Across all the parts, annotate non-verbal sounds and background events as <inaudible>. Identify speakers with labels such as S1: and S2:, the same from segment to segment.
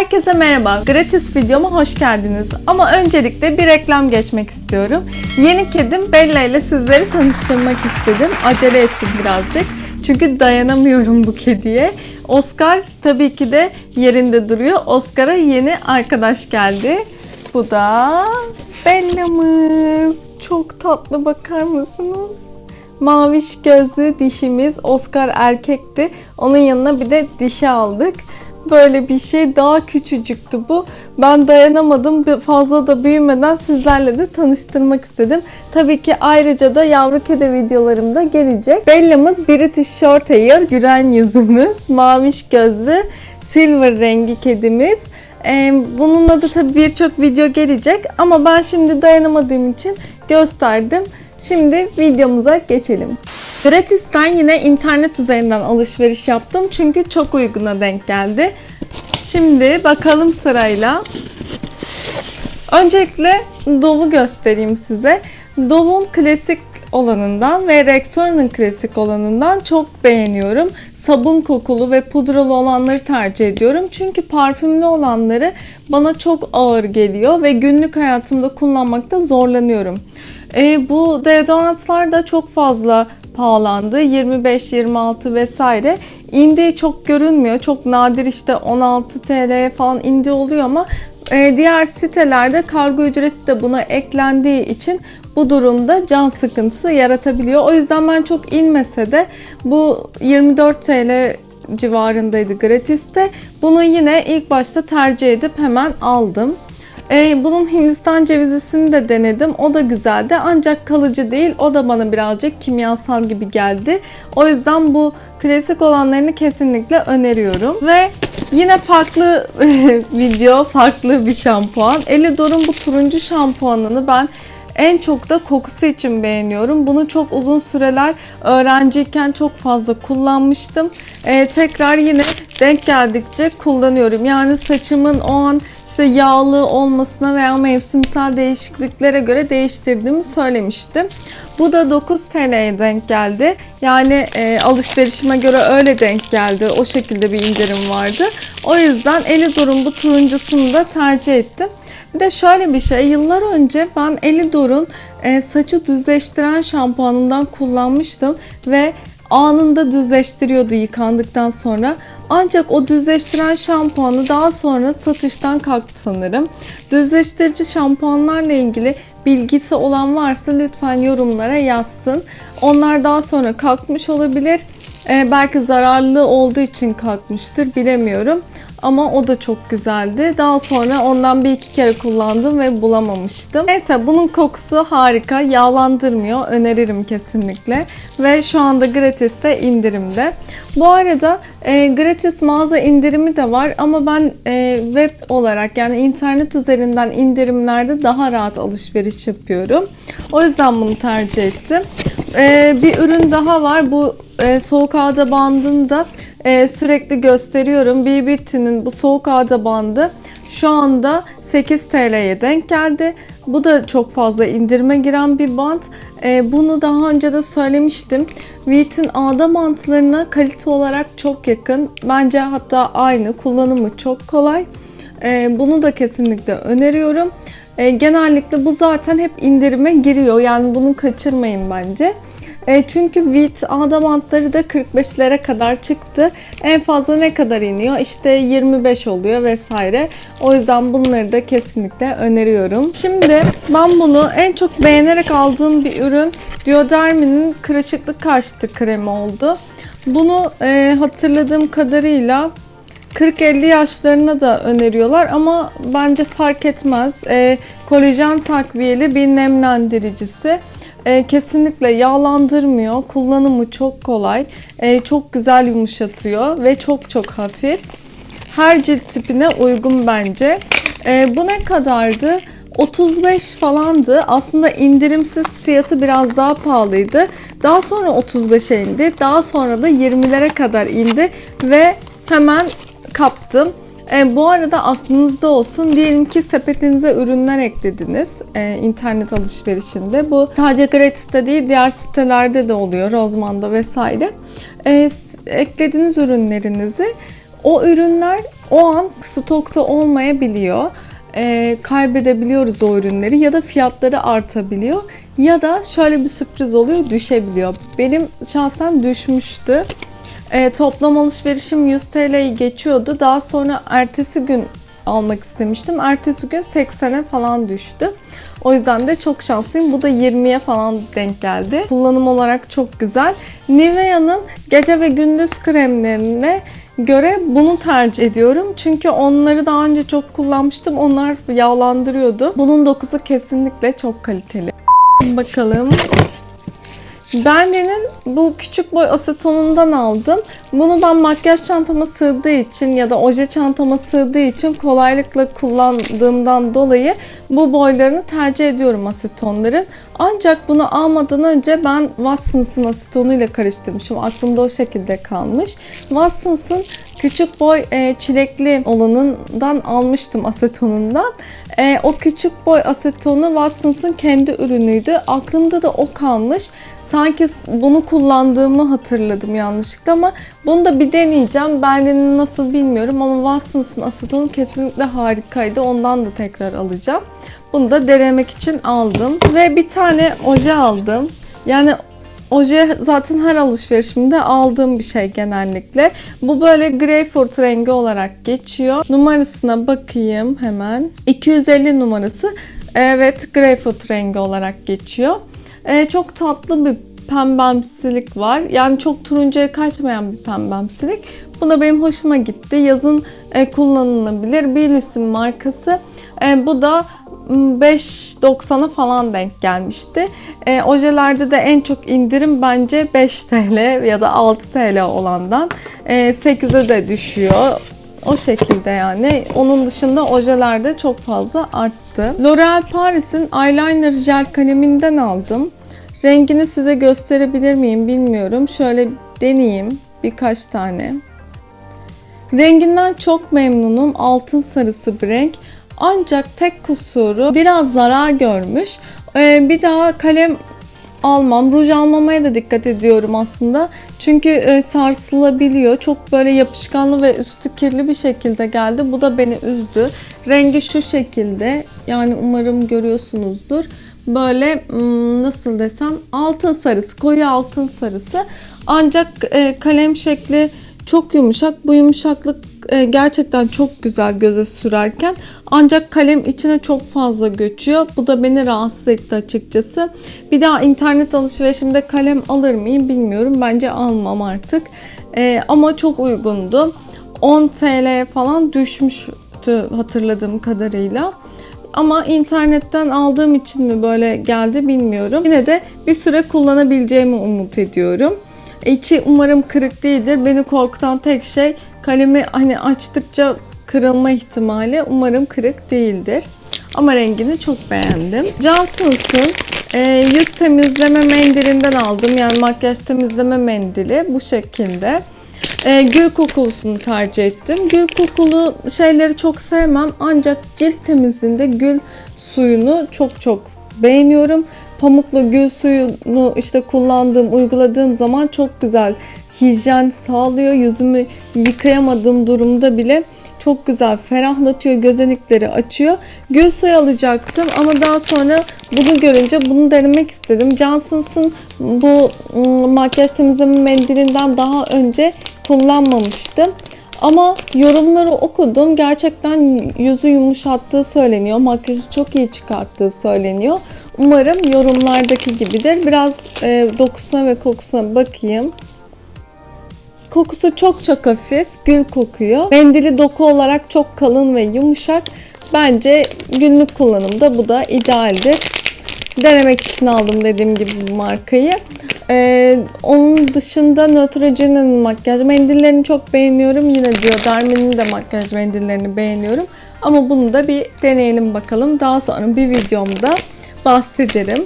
S1: Herkese merhaba. Gratis videoma hoş geldiniz. Ama öncelikle bir reklam geçmek istiyorum. Yeni kedim Bella ile sizleri tanıştırmak istedim. Acele ettim birazcık. Çünkü dayanamıyorum bu kediye. Oscar tabii ki de yerinde duruyor. Oscar'a yeni arkadaş geldi. Bu da Bella'mız. Çok tatlı bakar mısınız? Maviş gözlü dişimiz Oscar erkekti. Onun yanına bir de dişi aldık. Böyle bir şey daha küçücüktü bu. Ben dayanamadım. Fazla da büyümeden sizlerle de tanıştırmak istedim. Tabii ki ayrıca da yavru kedi videolarım da gelecek. Bella'mız British Shorthair, gülen yüzümüz, maviş gözlü, silver rengi kedimiz. Ee, bununla da tabii birçok video gelecek ama ben şimdi dayanamadığım için gösterdim. Şimdi videomuza geçelim. Gratis'ten yine internet üzerinden alışveriş yaptım çünkü çok uyguna denk geldi. Şimdi bakalım sırayla. Öncelikle Dove'u göstereyim size. Dove'un klasik olanından ve Rexona'nın klasik olanından çok beğeniyorum. Sabun kokulu ve pudralı olanları tercih ediyorum. Çünkü parfümlü olanları bana çok ağır geliyor ve günlük hayatımda kullanmakta zorlanıyorum. E, bu deodorantlar da çok fazla pahalandı. 25, 26 vesaire. Indi çok görünmüyor. Çok nadir işte 16 TL'ye falan indi oluyor ama e, diğer sitelerde kargo ücreti de buna eklendiği için bu durumda can sıkıntısı yaratabiliyor. O yüzden ben çok inmese de bu 24 TL civarındaydı gratiste. Bunu yine ilk başta tercih edip hemen aldım. Ee, bunun Hindistan cevizlisini de denedim. O da güzeldi ancak kalıcı değil. O da bana birazcık kimyasal gibi geldi. O yüzden bu klasik olanlarını kesinlikle öneriyorum. Ve yine farklı <laughs> video, farklı bir şampuan. Elidor'un bu turuncu şampuanını ben en çok da kokusu için beğeniyorum. Bunu çok uzun süreler öğrenciyken çok fazla kullanmıştım. Ee, tekrar yine denk geldikçe kullanıyorum. Yani saçımın o an işte yağlı olmasına veya mevsimsel değişikliklere göre değiştirdiğimi söylemiştim. Bu da 9 TL'ye denk geldi. Yani e, alışverişime göre öyle denk geldi. O şekilde bir indirim vardı. O yüzden Elidor'un bu turuncusunu da tercih ettim. Bir de şöyle bir şey, yıllar önce ben Elidor'un e, saçı düzleştiren şampuanından kullanmıştım ve anında düzleştiriyordu yıkandıktan sonra. Ancak o düzleştiren şampuanı daha sonra satıştan kalktı sanırım. Düzleştirici şampuanlarla ilgili bilgisi olan varsa lütfen yorumlara yazsın. Onlar daha sonra kalkmış olabilir. Ee, belki zararlı olduğu için kalkmıştır bilemiyorum. Ama o da çok güzeldi. Daha sonra ondan bir iki kere kullandım ve bulamamıştım. Neyse bunun kokusu harika. Yağlandırmıyor. Öneririm kesinlikle. Ve şu anda gratiste indirimde. Bu arada e, gratis mağaza indirimi de var ama ben e, web olarak yani internet üzerinden indirimlerde daha rahat alışveriş yapıyorum. O yüzden bunu tercih ettim. E, bir ürün daha var. Bu e, soğuk ağda bandında e, sürekli gösteriyorum. BBT'nin bu soğuk ağda bandı şu anda 8 TL'ye denk geldi. Bu da çok fazla indirime giren bir bant. E, bunu daha önce de söylemiştim. Wheat'in ağda bantlarına kalite olarak çok yakın. Bence hatta aynı. Kullanımı çok kolay. E, bunu da kesinlikle öneriyorum. E, genellikle bu zaten hep indirime giriyor. Yani bunu kaçırmayın bence. E, çünkü Wheat ağda bantları da 45'lere kadar çıktı. En fazla ne kadar iniyor? İşte 25 oluyor vesaire. O yüzden bunları da kesinlikle öneriyorum. Şimdi ben bunu en çok beğenerek aldığım bir ürün Diodermi'nin kırışıklık karşıtı kremi oldu. Bunu e, hatırladığım kadarıyla 40-50 yaşlarına da öneriyorlar ama bence fark etmez. E, kolajen takviyeli bir nemlendiricisi. E, kesinlikle yağlandırmıyor. Kullanımı çok kolay. E, çok güzel yumuşatıyor ve çok çok hafif. Her cilt tipine uygun bence. E, bu ne kadardı? 35 falandı. Aslında indirimsiz fiyatı biraz daha pahalıydı. Daha sonra 35'e indi. Daha sonra da 20'lere kadar indi ve hemen kaptım. E, bu arada aklınızda olsun. Diyelim ki sepetinize ürünler eklediniz e, internet alışverişinde. Bu sadece gratis'te değil diğer sitelerde de oluyor. Rozman'da vesaire. E, eklediğiniz ürünlerinizi o ürünler o an stokta olmayabiliyor. Ee, kaybedebiliyoruz o ürünleri ya da fiyatları artabiliyor ya da şöyle bir sürpriz oluyor düşebiliyor. Benim şahsen düşmüştü. Ee, toplam alışverişim 100 TL'yi geçiyordu. Daha sonra ertesi gün almak istemiştim. Ertesi gün 80'e falan düştü. O yüzden de çok şanslıyım. Bu da 20'ye falan denk geldi. Kullanım olarak çok güzel. Nivea'nın gece ve gündüz kremlerine göre bunu tercih ediyorum. Çünkü onları daha önce çok kullanmıştım. Onlar yağlandırıyordu. Bunun dokusu kesinlikle çok kaliteli. Bakalım. Bende'nin bu küçük boy asetonundan aldım. Bunu ben makyaj çantama sığdığı için ya da oje çantama sığdığı için kolaylıkla kullandığımdan dolayı bu boylarını tercih ediyorum asetonların. Ancak bunu almadan önce ben Watsons'ın asetonuyla karıştırmışım. Aklımda o şekilde kalmış. Watsons'ın küçük boy e, çilekli olanından almıştım asetonundan. E, o küçük boy asetonu Watsons'ın kendi ürünüydü. Aklımda da o kalmış. Sanki bunu kullandığımı hatırladım yanlışlıkla ama bunu da bir deneyeceğim. Berlin'in nasıl bilmiyorum ama Watsons'ın asetonu kesinlikle harikaydı. Ondan da tekrar alacağım. Bunu da denemek için aldım. Ve bir tane oje aldım. Yani Oje zaten her alışverişimde aldığım bir şey genellikle. Bu böyle greyfurt rengi olarak geçiyor. Numarasına bakayım hemen. 250 numarası. Evet greyfurt rengi olarak geçiyor. Ee, çok tatlı bir pembemsilik var. Yani çok turuncuya kaçmayan bir pembemsilik. Bu da benim hoşuma gitti. Yazın e, kullanılabilir. Billys'in markası. E, bu da 5.90'a falan denk gelmişti. E, ojelerde de en çok indirim bence 5 TL ya da 6 TL olandan e, 8'e de düşüyor. O şekilde yani. Onun dışında ojeler de çok fazla arttı. L'Oreal Paris'in eyeliner jel kaleminden aldım. Rengini size gösterebilir miyim bilmiyorum. Şöyle deneyeyim birkaç tane. Renginden çok memnunum. Altın sarısı bir renk. Ancak tek kusuru biraz zarar görmüş. Ee, bir daha kalem almam. Ruj almamaya da dikkat ediyorum aslında. Çünkü e, sarsılabiliyor. Çok böyle yapışkanlı ve üstü kirli bir şekilde geldi. Bu da beni üzdü. Rengi şu şekilde. Yani umarım görüyorsunuzdur. Böyle hmm, nasıl desem altın sarısı, koyu altın sarısı. Ancak e, kalem şekli çok yumuşak. Bu yumuşaklık e, gerçekten çok güzel göze sürerken ancak kalem içine çok fazla göçüyor. Bu da beni rahatsız etti açıkçası. Bir daha internet alışverişimde kalem alır mıyım bilmiyorum. Bence almam artık. E, ama çok uygundu. 10 TL falan düşmüştü hatırladığım kadarıyla. Ama internetten aldığım için mi böyle geldi bilmiyorum. Yine de bir süre kullanabileceğimi umut ediyorum. İçi umarım kırık değildir. Beni korkutan tek şey kalemi hani açtıkça kırılma ihtimali. Umarım kırık değildir. Ama rengini çok beğendim. Johnson's'ın e, yüz temizleme mendilinden aldım. Yani makyaj temizleme mendili bu şekilde. E, gül kokulusunu tercih ettim. Gül kokulu şeyleri çok sevmem. Ancak cilt temizliğinde gül suyunu çok çok beğeniyorum pamukla gül suyunu işte kullandığım, uyguladığım zaman çok güzel hijyen sağlıyor. Yüzümü yıkayamadığım durumda bile çok güzel ferahlatıyor, gözenekleri açıyor. Gül suyu alacaktım ama daha sonra bunu görünce bunu denemek istedim. Johnson's'ın bu ıı, makyaj temizleme mendilinden daha önce kullanmamıştım. Ama yorumları okudum. Gerçekten yüzü yumuşattığı söyleniyor. Makyajı çok iyi çıkarttığı söyleniyor. Umarım yorumlardaki gibidir. Biraz e, dokusuna ve kokusuna bakayım. Kokusu çok çok hafif, gül kokuyor. Mendili doku olarak çok kalın ve yumuşak. Bence günlük kullanımda bu da idealdir. Denemek için aldım dediğim gibi bu markayı. Ee, onun dışında Neutrogena'nın makyaj mendillerini çok beğeniyorum. Yine diyor Dermin'in de makyaj mendillerini beğeniyorum. Ama bunu da bir deneyelim bakalım. Daha sonra bir videomda bahsederim.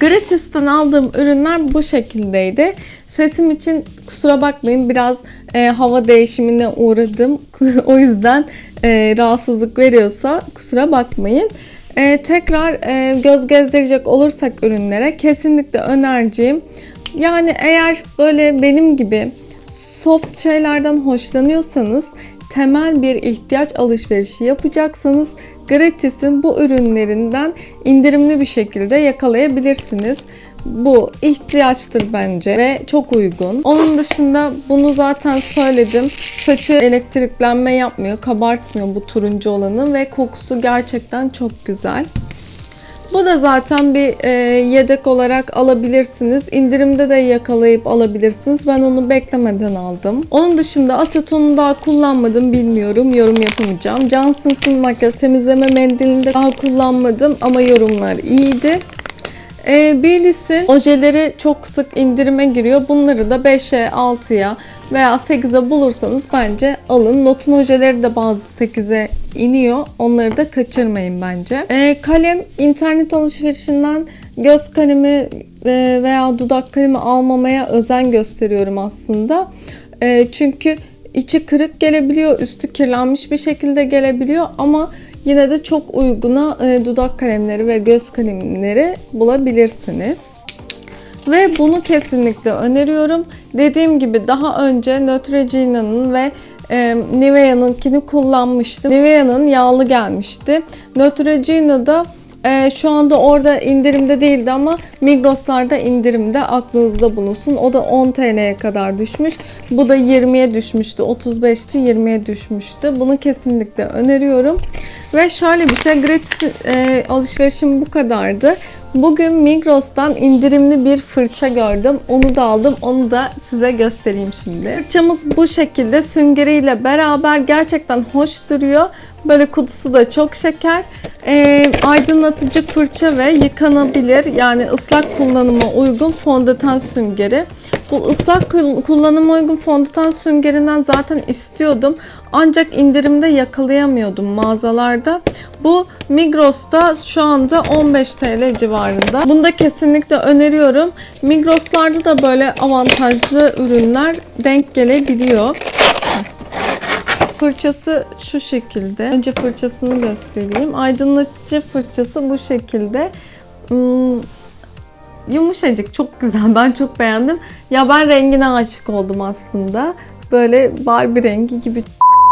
S1: Gratis'ten aldığım ürünler bu şekildeydi. Sesim için kusura bakmayın biraz e, hava değişimine uğradım. <laughs> o yüzden e, rahatsızlık veriyorsa kusura bakmayın. E, tekrar e, göz gezdirecek olursak ürünlere kesinlikle önereceğim. Yani eğer böyle benim gibi soft şeylerden hoşlanıyorsanız temel bir ihtiyaç alışverişi yapacaksanız Gratis'in bu ürünlerinden indirimli bir şekilde yakalayabilirsiniz. Bu ihtiyaçtır bence ve çok uygun. Onun dışında bunu zaten söyledim. Saçı elektriklenme yapmıyor, kabartmıyor bu turuncu olanı ve kokusu gerçekten çok güzel. Bu da zaten bir e, yedek olarak alabilirsiniz. İndirimde de yakalayıp alabilirsiniz. Ben onu beklemeden aldım. Onun dışında asetonu daha kullanmadım bilmiyorum. Yorum yapamayacağım. Johnson's'ın makyaj temizleme mendilini de daha kullanmadım ama yorumlar iyiydi. E, Baileys'in ojeleri çok sık indirime giriyor. Bunları da 5'e, 6'ya veya 8'e bulursanız bence alın. Notun ojeleri de bazı 8'e iniyor. Onları da kaçırmayın bence. E, kalem internet alışverişinden göz kalemi e, veya dudak kalemi almamaya özen gösteriyorum aslında. E, çünkü içi kırık gelebiliyor, üstü kirlenmiş bir şekilde gelebiliyor ama yine de çok uyguna e, dudak kalemleri ve göz kalemleri bulabilirsiniz. Ve bunu kesinlikle öneriyorum. Dediğim gibi daha önce Neutrogena'nın ve e, Nivea'nınkini kullanmıştım. Nivea'nın yağlı gelmişti. Neutrogena'da e, şu anda orada indirimde değildi ama Migros'larda indirimde aklınızda bulunsun. O da 10 TL'ye kadar düşmüş. Bu da 20'ye düşmüştü. 35'ti 20'ye düşmüştü. Bunu kesinlikle öneriyorum. Ve şöyle bir şey gratis e, alışverişim bu kadardı. Bugün Migros'tan indirimli bir fırça gördüm. Onu da aldım. Onu da size göstereyim şimdi. Fırçamız bu şekilde süngeriyle beraber gerçekten hoş duruyor. Böyle kutusu da çok şeker. Ee, aydınlatıcı fırça ve yıkanabilir yani ıslak kullanıma uygun fondöten süngeri. Bu ıslak kul- kullanıma uygun fondöten süngerinden zaten istiyordum. Ancak indirimde yakalayamıyordum mağazalarda. Bu Migros'ta şu anda 15 TL civarında. Bunu da kesinlikle öneriyorum. Migros'larda da böyle avantajlı ürünler denk gelebiliyor. Fırçası şu şekilde. Önce fırçasını göstereyim. Aydınlatıcı fırçası bu şekilde. Hmm, yumuşacık, çok güzel. Ben çok beğendim. Ya ben rengine aşık oldum aslında. Böyle Barbie rengi gibi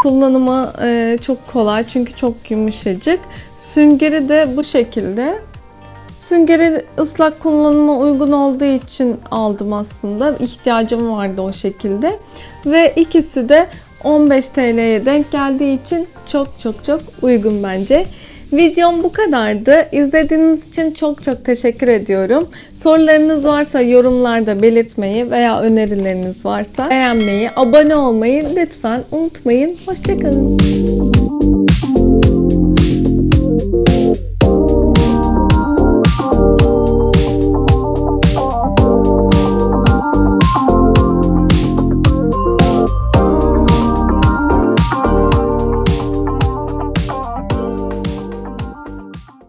S1: kullanımı e, çok kolay çünkü çok yumuşacık. Süngeri de bu şekilde. Süngeri ıslak kullanıma uygun olduğu için aldım aslında. İhtiyacım vardı o şekilde. Ve ikisi de 15 TL'ye denk geldiği için çok çok çok uygun bence. Videom bu kadardı. İzlediğiniz için çok çok teşekkür ediyorum. Sorularınız varsa yorumlarda belirtmeyi veya önerileriniz varsa beğenmeyi, abone olmayı lütfen unutmayın. Hoşçakalın.